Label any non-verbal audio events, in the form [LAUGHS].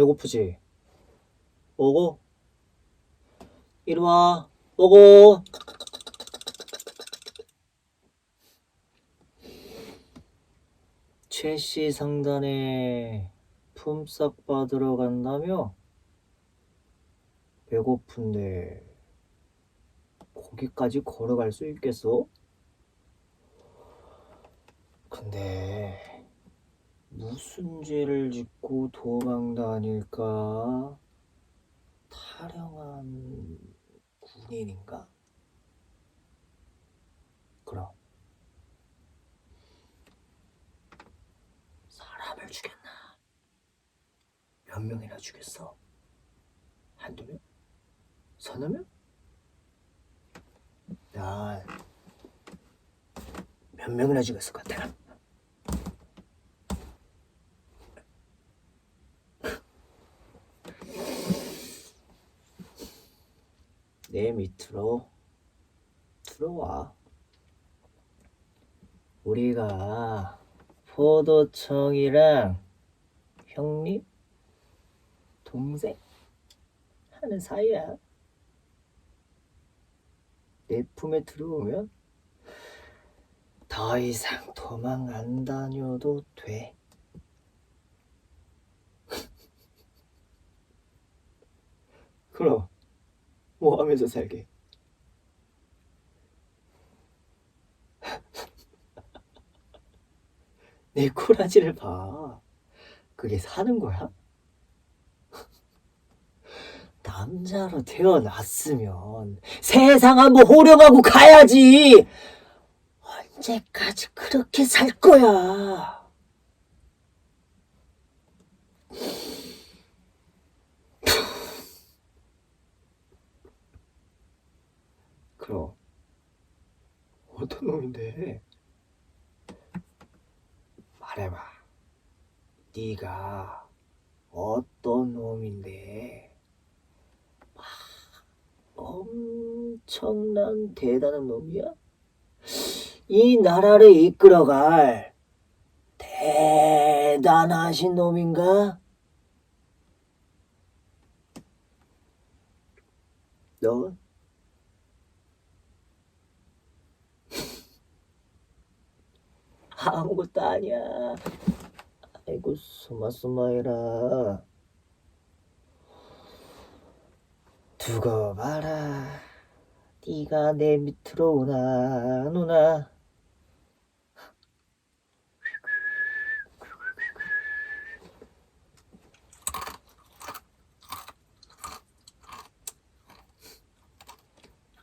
배고프지? 오고? 이리 와. 오고. 최씨 상단에 품삯 받으러 간다며? 배고픈데 거기까지 걸어갈 수 있겠어? 근데 무슨 죄를 짓고 도망 다닐까? 타령한 군인인가? 그럼 사람을 죽였나? 몇 명이나 죽였어? 한두 명? 서너 명? 난 몇 명이나 죽였을 것 같아. 내 밑으로 들어와. 우리가 포도청이랑 형님, 동생 하는 사이야. 내 품에 들어오면 더 이상 도망 안 다녀도 돼. [LAUGHS] 그럼 뭐 하면서 살게? [LAUGHS] 내 꼬라지를 봐. 그게 사는 거야? [LAUGHS] 남자로 태어났으면 세상 한번 호령하고 가야지. 언제까지 그렇게 살 거야? 그럼 어떤 놈인데? 말해봐. 네가 어떤 놈인데? 막 엄청난 대단한 놈이야? 이 나라를 이끌어갈 대단하신 놈인가? 넌 아무것도 아니야. 아이고 소마소마해라. 두고 봐라. 네가 내 밑으로 오나 누나.